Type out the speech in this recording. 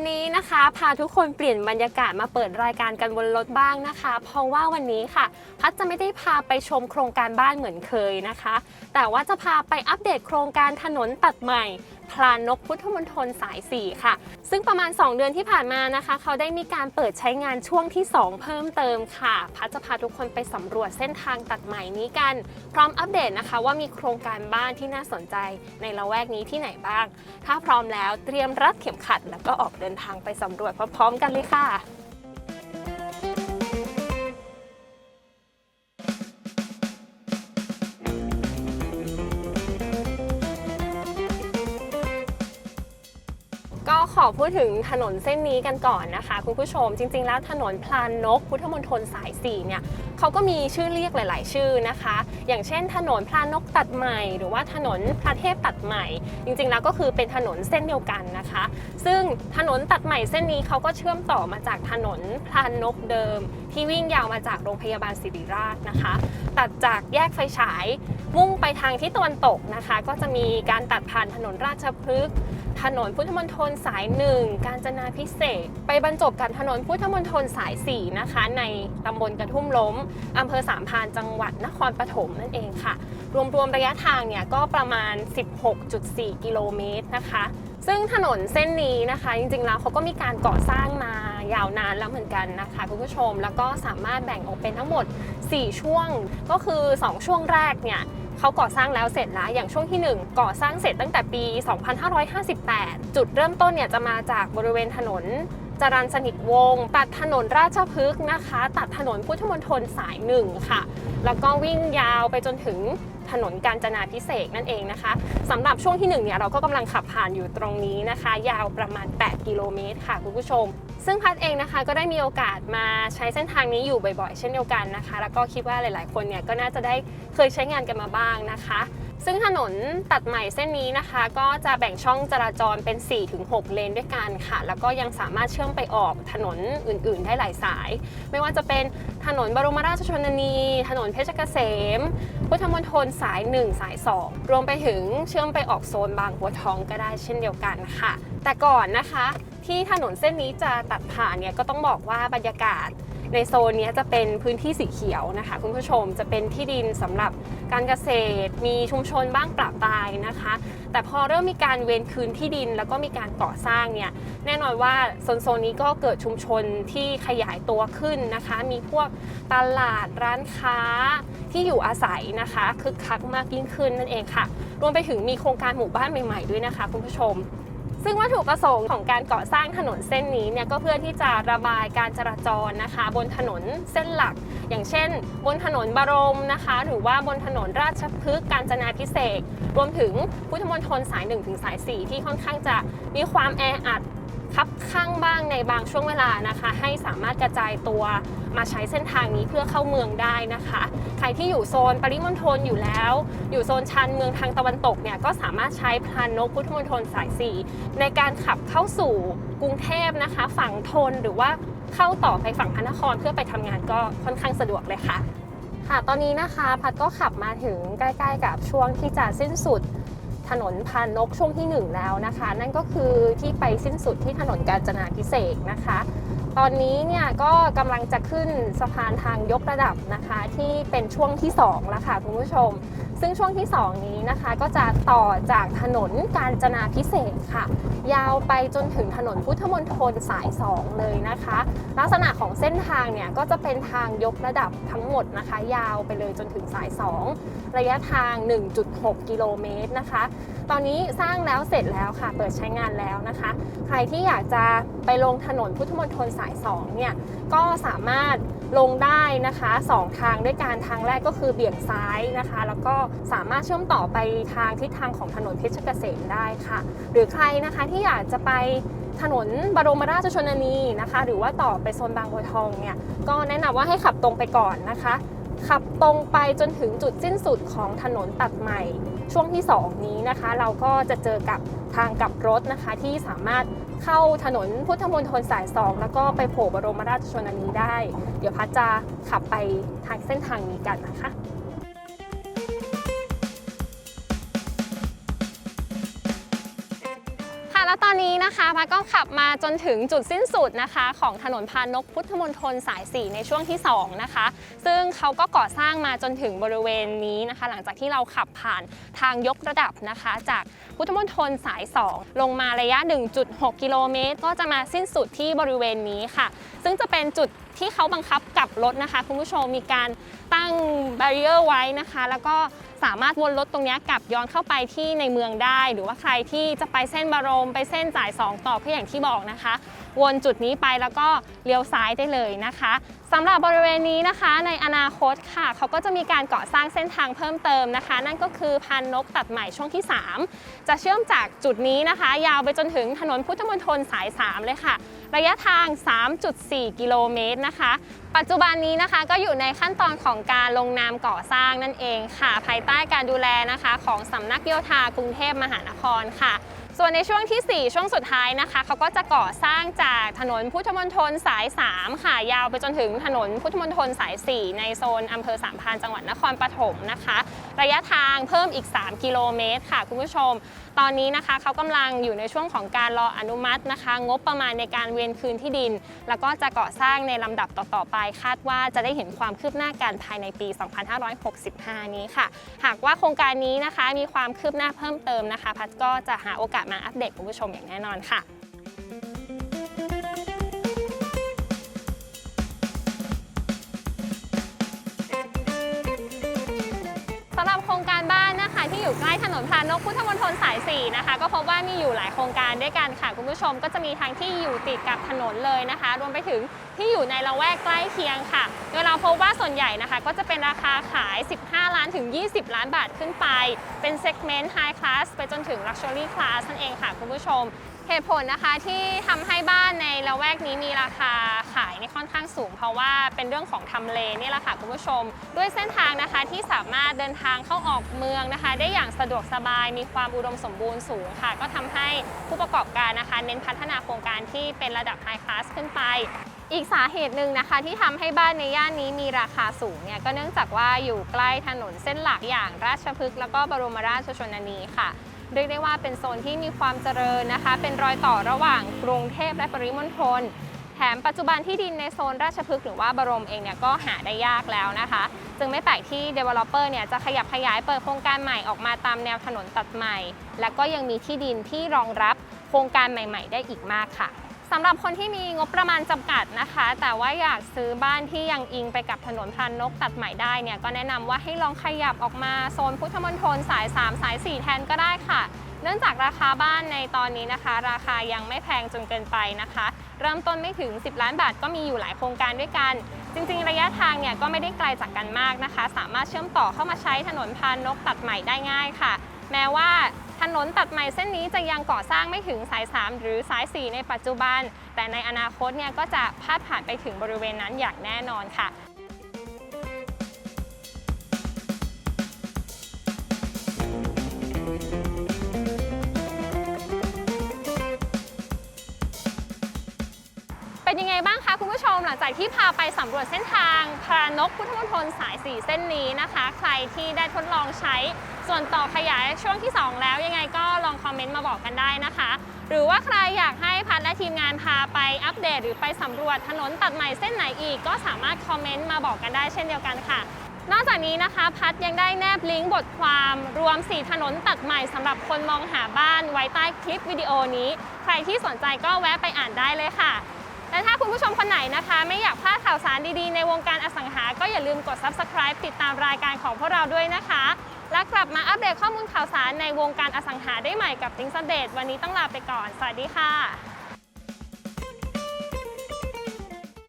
วันนี้นะคะ พาทุกคนเปลี่ยนบรรยากาศมาเปิดรายการกันบนรถบ้างนะคะ เพราะว่าวันนี้ค่ะ พัดจะไม่ได้พาไปชมโครงการบ้านเหมือนเคยนะคะ แต่ว่าจะพาไปอัปเดตโครงการถนนตัดใหม่ พลานกพุทธมณฑลสาย 4 ค่ะ ซึ่งประมาณ 2 เดือนที่ผ่านมานะคะ เขาได้มีการเปิดใช้งานช่วงที่ 2 เพิ่มเติมค่ะ พัดจะพาทุกคนไปสำรวจเส้นทางตัดใหม่นี้กัน พร้อมอัปเดตนะคะว่ามีโครงการบ้านที่น่าสนใจในละแวกนี้ที่ไหนบ้าง ถ้าพร้อมแล้วเตรียมรัดเข็มขัด แล้วก็ออกเดินทางไปสำรวจพร้อมๆ กันเลยค่ะ อพูดถึงถนนเส้นนี้กันก่อนนะคะ คุณผู้ชมจริง ๆ แล้วถนนพลานนก พุทธมณฑลสาย 4 เนี่ยเขาก็มีชื่อเรียกหลาย ๆ ชื่อนะคะ อย่างเช่น ถนนพลานนกตัดใหม่ หรือว่าถนนพระเทพตัดใหม่ จริง ๆ แล้วก็คือเป็นถนนเส้นเดียวกันนะคะ ซึ่งถนนตัดใหม่เส้นนี้เขาก็เชื่อมต่อมาจากถนนพลานนกเดิม ที่วิ่งยาวมาจากโรงพยาบาลศิริราชนะคะ ตัดจากแยกไฟฉาย มุ่งไปทางทิศตะวันตกนะคะ ก็จะมีการตัดผ่านถนนราชพฤกษ์ ถนนพุทธมณฑลสายหนึ่งกาญจนาพิเศษ ไปบรรจบกับถนนพุทธมณฑลสาย 4 นะคะ ในตำบลกระทุ่มล้มอำเภอสามพานจังหวัดนครปฐมนั่นเองค่ะ รวมๆระยะทางเนี่ยก็ประมาณ 16.4 กิโลเมตรนะคะ ซึ่งถนนเส้นนี้นะคะ จริงๆแล้วเขาก็มีการก่อสร้างมายาวนานแล้วเหมือนกันนะคะคุณผู้ชมแล้วก็สามารถแบ่งออกเป็นทั้งหมด 4 ช่วงก็คือ 2 ช่วงแรกเนี่ย เขาก่อสร้างแล้วเสร็จแล้วอย่างช่วงที่ 1 ก่อสร้างเสร็จตั้งแต่ปี 2558 จุดเริ่มต้นเนี่ยจะมาจากบริเวณถนนจรันสนิทวงศ์ตัดถนนราชพฤกษ์นะคะ ตัดถนนพุทธมณฑลสายหนึ่งค่ะ แล้วก็วิ่งยาวไปจนถึง ถนนกาญจนาพิเศษนั่นเองนะคะสำหรับช่วงที่1เนี่ยเราก็กำลังขับผ่านอยู่ตรงนี้นะคะ ยาวประมาณ 8 กิโลเมตรค่ะคุณผู้ชม ซึ่งพัดเองนะคะก็ได้มีโอกาสมาใช้เส้นทางนี้อยู่บ่อยๆ เช่นเดียวกันนะคะ แล้วก็คิดว่าหลายๆ คนเนี่ยก็น่าจะได้เคยใช้งานกันมาบ้างนะคะ ซึ่งถนนตัดใหม่เส้นนี้นะคะ ก็จะแบ่งช่องจราจรเป็น 4-6 เลนด้วยกันค่ะ แล้วก็ยังสามารถเชื่อมไปออกถนนอื่น ๆ ได้หลายสาย ไม่ว่าจะเป็นถนนบรมราชชนนี ถนนเพชรเกษม พุทธมณฑลสาย 1 สาย 2 รวมไปถึงเชื่อมไปออกโซนบางบัวทองก็ได้เช่นเดียวกันค่ะ แต่ก่อนนะคะ ที่ถนนเส้นนี้จะตัดผ่านเนี่ยก็ต้องบอกว่าบรรยากาศ ในโซนนี้จะเป็นพื้นที่สีเขียวนะคะ คุณผู้ชมจะเป็นที่ดินสำหรับการเกษตร มีชุมชนบ้างปราบปรายนะคะ แต่พอเริ่มมีการเวนคืนที่ดินแล้วก็มีการก่อสร้างเนี่ยแน่นอนว่าโซนโซนนี้ก็เกิดชุมชนที่ขยายตัวขึ้นนะคะ มีพวกตลาดร้านค้าที่อยู่อาศัยนะคะคึกคักมากยิ่งขึ้นนั่นเองค่ะ รวมไปถึงมีโครงการหมู่บ้านใหม่ ๆ ด้วยนะคะ คุณผู้ชม ซึ่งวัตถุประสงค์ของการก่อสร้างถนนเส้นนี้เนี่ยก็เพื่อที่จะระบายการจราจรนะคะ บนถนนเส้นหลัก อย่างเช่น บนถนนบรมนะคะ หรือว่าบนถนนราชพฤกษ์การจนาพิเศษรวมถึงพุทธมณฑลสาย1ถึงสาย4ที่ค่อนข้างจะมีความแออัด คับข้างบ้างในบางช่วงเวลานะคะ ให้สามารถกระจายตัวมาใช้เส้นทางนี้เพื่อเข้าเมืองได้นะคะ ใครที่อยู่โซนปริมณฑลอยู่แล้ว อยู่โซนชานเมืองทางตะวันตกเนี่ยก็สามารถใช้พลานนกพุทธมณฑลสาย 4 ในการขับเข้าสู่กรุงเทพนะคะ ฝั่งทนหรือว่าเข้าต่อไปฝั่งพระนครเพื่อไปทำงานก็ค่อนข้างสะดวกเลยค่ะ ค่ะตอนนี้นะคะพัดก็ขับมาถึงใกล้ ๆ กับช่วงที่จะสิ้นสุด ถนนพานนกช่วงที่ 1 แล้วนะคะ นั่นก็คือที่ไปสิ้นสุดที่ถนนกาญจนาพิเศษกนะคะ ตอนนี้เนี่ยก็กำลังจะขึ้นสะพานทางยกระดับนะคะ ที่เป็นช่วงที่2แล้วค่ะคุณผู้ชม ซึ่งช่วงที่ 2 นี้นะคะก็จะต่อจากถนนกาญจนาพิเศษค่ะ ยาวไปจนถึงถนนพุทธมณฑลสาย 2 เลยนะคะ ลักษณะของเส้นทางเนี่ยก็จะเป็นทางยกระดับทั้งหมดนะคะ ยาวไปเลยจนถึงสาย 2 ระยะทาง 1.6 กิโลเมตรนะคะตอนนี้สร้างแล้วเสร็จแล้วค่ะ เปิดใช้งานแล้วนะคะ ใครที่อยากจะไปลงถนนพุทธมณฑลสาย 2 เนี่ย ก็สามารถลงได้นะคะสองทางด้วยการทางแรกก็คือเบี่ยงซ้ายนะคะ แล้วก็สามารถเชื่อมต่อไปทางทิศทางของถนนเพชรเกษมได้ค่ะ หรือใครนะคะที่อยากจะไปถนนบรมราชชนนีนะคะ หรือว่าต่อไปโซนบางบัวทองเนี่ย ก็แนะนำว่าให้ขับตรงไปก่อนนะคะ ขับตรงไปจนถึงจุดสิ้นสุดของถนนตัดใหม่ ช่วงที่ 2 นี้นะคะ เราก็จะเจอกับทางกลับรถนะคะที่สามารถ เข้าถนนพุทธมณฑลสาย2แล้วก็ไปโผล่บรมราชชนนีได้ เดี๋ยวพัดจะขับไปทางเส้นทางนี้กันนะคะค่ะแล้วตอนนี้นะคะพัดก็ขับมาจนถึงจุดสิ้นสุดนะคะ ของถนนพานนกพุทธมณฑลสาย 4 ในช่วงที่ 2 นะคะ ซึ่งเขาก็ก่อสร้างมาจนถึงบริเวณนี้นะคะ หลังจากที่เราขับผ่านทางยกระดับนะคะ จากพุทธมณฑลสาย 2 ลงมาระยะ 1.6 กิโลเมตร ก็จะมาสิ้นสุดที่บริเวณนี้ค่ะ ซึ่งจะเป็นจุดที่เขาบังคับกับรถนะคะ คุณผู้ชมมีการตั้งบาร r เออร์ไว้นะคะ แล้วก็ สามารถวนรถตรงนี้กลับย้อนเข้าไปที่ในเมืองได้ หรือว่าใครที่จะไปเส้นบารม ไปเส้นจ่าย 2 ต่อก็อย่างที่บอกนะคะ วนจุดนี้ไปแล้วก็เลี้ยวซ้ายได้เลยนะคะสำหรับบริเวณนี้นะคะ ในอนาคตค่ะ เขาก็จะมีการก่อสร้างเส้นทางเพิ่มเติมนะคะ นั่นก็คือพันนกตัดใหม่ช่วงที่ 3 จะเชื่อมจากจุดนี้นะคะ ยาวไปจนถึงถนนพุทธมณฑลสาย 3 เลยค่ะ ระยะทาง 3.4 กิโลเมตรนะคะ ปัจจุบันนี้นะคะก็อยู่ในขั้นตอนของการลงนามก่อสร้างนั่นเองค่ะ ภายใต้การดูแลนะคะของสำนักโยธากรุงเทพมหานครค่ะส่วนในช่วงทีสี่4 ช่วงสุดท้ายนะคะ เขาก็จะก่อสร้างจากถนนพุทธมณฑลสาย 3 ค่ะ ยาวไปจนถึงถนนพุทธมณฑลสาย 4 ในโซนอำเภอสามพานจังหวัดนครปฐมนะคะ ระยะทางเพิ่มอีก 3 กิโลเมตรค่ะคุณผู้ชม ตอนนี้นะคะเขากำลังอยู่ในช่วงของการรออนุมัตินะคะ งบประมาณในการเวียนคืนที่ดิน แล้วก็จะก่อสร้างในลำดับต่อๆไป คาดว่าจะได้เห็นความคืบหน้ากันภายในปี 2565 นี้ค่ะ หากว่าโครงการนี้นะคะมีความคืบหน้าเพิ่มเติมนะคะ พัดก็จะหาโอกาสมาอัปเดตคุณผู้ชมอย่างแน่นอนค่ะ นพานกพุทธมณฑลสาย 4 นะคะ ก็พบว่ามีอยู่หลายโครงการด้วยกันค่ะ คุณผู้ชมก็จะมีทั้งที่อยู่ติดกับถนนเลยนะคะ รวมไปถึงที่อยู่ในละแวกใกล้เคียงค่ะ โดยเราพบว่าส่วนใหญ่นะคะ ก็จะเป็นราคาขาย 15 ล้านถึง 20 ล้านบาทขึ้นไป เป็นเซกเมนต์ไฮคลาสไปจนถึง Luxury Class นั่นเองค่ะ คุณผู้ชม เหตุผลนะคะที่ทำให้บ้านในละแวกนี้มีราคาขายเนี่ยค่อนข้างสูง เพราะว่าเป็นเรื่องของทำเลนี่แหละค่ะคุณผู้ชม ด้วยเส้นทางนะคะที่สามารถเดินทางเข้าออกเมืองนะคะ ได้อย่างสะดวกสบายมีความอุดมสมบูรณ์สูงค่ะ ก็ทำให้ผู้ประกอบการนะคะ เน้นพัฒนาโครงการที่เป็นระดับไฮคลาสขึ้นไปอีกสาเหตุหนึ่งนะคะที่ทำให้บ้านในย่านนี้มีราคาสูงเนี่ยก็เนื่องจากว่าอยู่ใกล้ถนนเส้นหลักอย่างราชพฤกษ์แล้วก็บรมราชชนนีค่ะ เรียกได้ว่าเป็นโซนที่มีความเจริญนะคะ เป็นรอยต่อระหว่างกรุงเทพและปริมณฑลแถมปัจจุบันที่ดินในโซนราชพฤกษ์หรือว่าบรมเองเนี่ยก็หาได้ยากแล้วนะคะ จึงไม่แปลกที่ Developer เนี่ยจะขยับขยายเปิดโครงการใหม่ออกมาตามแนวถนนตัดใหม่ และก็ยังมีที่ดินที่รองรับโครงการใหม่ ๆ ได้อีกมากค่ะ สำหรับคนที่มีงบประมาณจำกัดนะคะ แต่ว่าอยากซื้อบ้านที่ยังอิงไปกับถนนพรานนกตัดใหม่ได้เนี่ยก็แนะนำว่าให้ลองขยับออกมาโซนพุทธมณฑลสาย 3 สาย 4 แทนก็ได้ค่ะ เนื่องจากราคาบ้านในตอนนี้นะคะ ราคายังไม่แพงจนเกินไปนะคะ เริ่มต้นไม่ถึง 10 ล้านบาทก็มีอยู่หลายโครงการด้วยกัน จริง ๆ ระยะทางเนี่ยก็ไม่ได้ไกลจากกันมากนะคะ สามารถเชื่อมต่อเข้ามาใช้ถนนพานนกตัดใหม่ได้ง่ายค่ะ แม้ว่า ถนนตัดใหม่เส้นนี้จะยังก่อสร้างไม่ถึงสาย 3 หรือสาย 4 ในปัจจุบัน แต่ในอนาคตเนี่ยก็จะพาดผ่านไปถึงบริเวณนั้นอย่างแน่นอนค่ะเป็นยังไงบ้างคะคุณผู้ชมหลังจากที่พาไปสำรวจเส้นทางพรานกพุทธมณฑลสาย 4 เส้นนี้นะคะ ใครที่ได้ทดลองใช้ ส่วนต่อขยายช่วงที่ 2 แล้วยังไงก็ลองคอมเมนต์มาบอกกันได้นะคะ หรือว่าใครอยากให้พัดและทีมงานพาไปอัปเดต หรือไปสำรวจถนนตัดใหม่เส้นไหนอีก ก็สามารถคอมเมนต์มาบอกกันได้เช่นเดียวกันค่ะนอกจากนี้นะคะพัดยังได้แนบลิงก์บทความรวม 4 ถนนตัดใหม่สำหรับคนมองหาบ้านไว้ใต้คลิปวิดีโอนี้ ใครที่สนใจก็แวะไปอ่านได้เลยค่ะ และถ้าคุณผู้ชมคนไหนนะคะ ไม่อยากพลาดข่าวสารดีๆ ในวงการอสังหา ก็อย่าลืมกด subscribe ติดตามรายการของพวกเราด้วยนะคะ และกลับมาอัปเดตข้อมูลข่าวสารในวงการอสังหาได้ใหม่กับติ้งสเดตวันนี้ต้องลาไปก่อน สวัสดีค่ะ